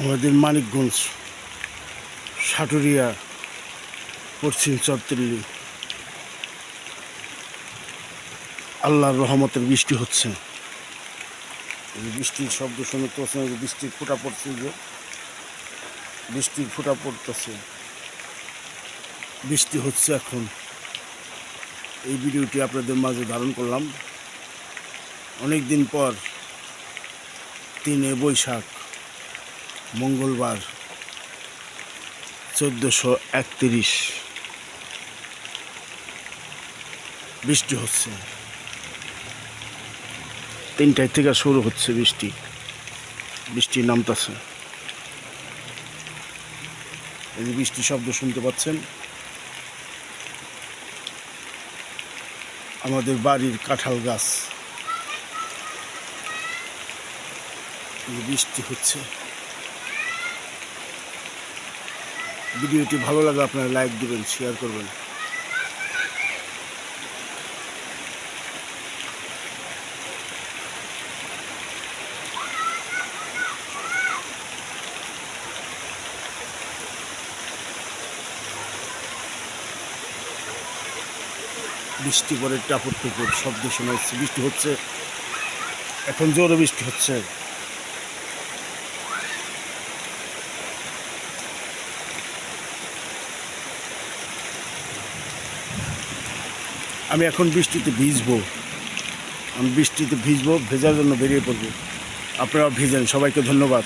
আমাদের মানিকগঞ্জ সাটুরিয়া পশ্চিম চত্রিলি আল্লাহর রহমতের বৃষ্টি হচ্ছে। বৃষ্টির শব্দ শুনে তো বৃষ্টির ফোঁটা পড়ছে যে। বৃষ্টির ফোঁটা পড়তেছে। বৃষ্টি হচ্ছে এখন। এই ভিডিওটি আপনাদের মাঝে ধারণ করলাম। অনেক দিন পর তিনে বৈশাখ, মঙ্গলবার, চোদ্দোশো একত্রিশ। বৃষ্টি হচ্ছে। তিনটায় থেকে শুরু হচ্ছে বৃষ্টি। বৃষ্টি নামতেছে। এই যে বৃষ্টি শব্দ শুনতে পাচ্ছেন? আমাদের বাড়ির কাঁঠাল গাছ। বৃষ্টি হচ্ছে। ভিডিওটি ভালো লাগলে আপনারা লাইক দিবেন শেয়ার করবেন। বৃষ্টি পরে টাপুর টুপুর শব্দ শোনা যাচ্ছে বৃষ্টি হচ্ছে। এখন জোরে বৃষ্টি হচ্ছে। আমি এখন বৃষ্টিতে ভিজবো। আমি বৃষ্টিতে ভিজবো, ভেজার জন্য বেরিয়ে পড়ব। আপনারাও ভিজেন, সবাইকে ধন্যবাদ।